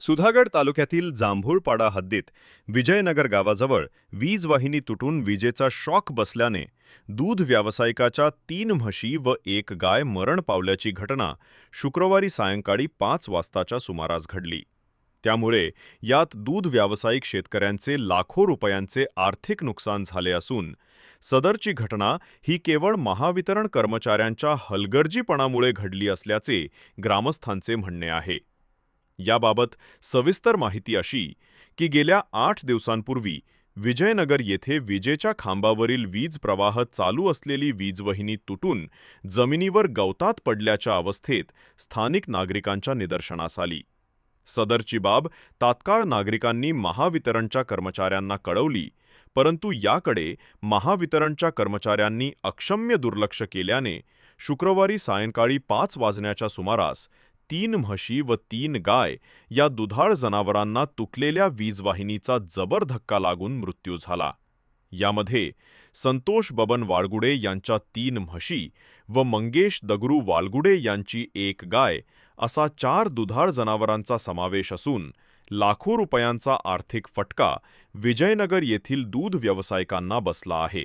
सुधागड तालुक्यातील जांभूळपाडा हद्दीत विजयनगर गावाजवळ वीज वाहिनी तुटून विजेचा शॉक बसल्याने दूध व्यावसायिकाच्या तीन म्हशी व एक गाय मरण पावल्याची घटना शुक्रवारी सायंकाळी पाच वाजताच्या सुमारास घडली. त्यामुळे यात दूध व्यावसायिक शेतकऱ्यांचे लाखो रुपयांचे आर्थिक नुकसान झाले असून सदरची घटना ही केवळ महावितरण कर्मचाऱ्यांच्या हलगर्जीपणामुळे घडली असल्याचे ग्रामस्थांचे म्हणणे आहे. याबाबत सविस्तर माहिती अशी की गेल्या आठ दिवसांपूर्वी विजयनगर येथे विजेच्या खांबावरील वीज प्रवाह चालू असलेली वीजवहिनी तुटून जमिनीवर गवतात पडल्याच्या अवस्थेत स्थानिक नागरिकांच्या निदर्शनास आली. सदरची बाब तात्काळ नागरिकांनी महावितरणच्या कर्मचाऱ्यांना कळवली परंतु याकडे महावितरणच्या कर्मचाऱ्यांनी अक्षम्य दुर्लक्ष केल्याने शुक्रवारी सायंकाळी पाच वाजण्याच्या सुमारास तीन म्हशी व तीन गाय या दुधाळ जनावरांना तुटलेल्या वीजवाहिनीचा जबर धक्का लागून मृत्यू झाला. यामध्ये संतोष बबन वाळगुडे यांच्या तीन म्हशी व मंगेश दगरू वालगुडे यांची एक गाय असा चार दुधाळ जनावरांचा समावेश असून लाखो रुपयांचा आर्थिक फटका विजयनगर येथील दूध व्यावसायिकांना बसला आहे.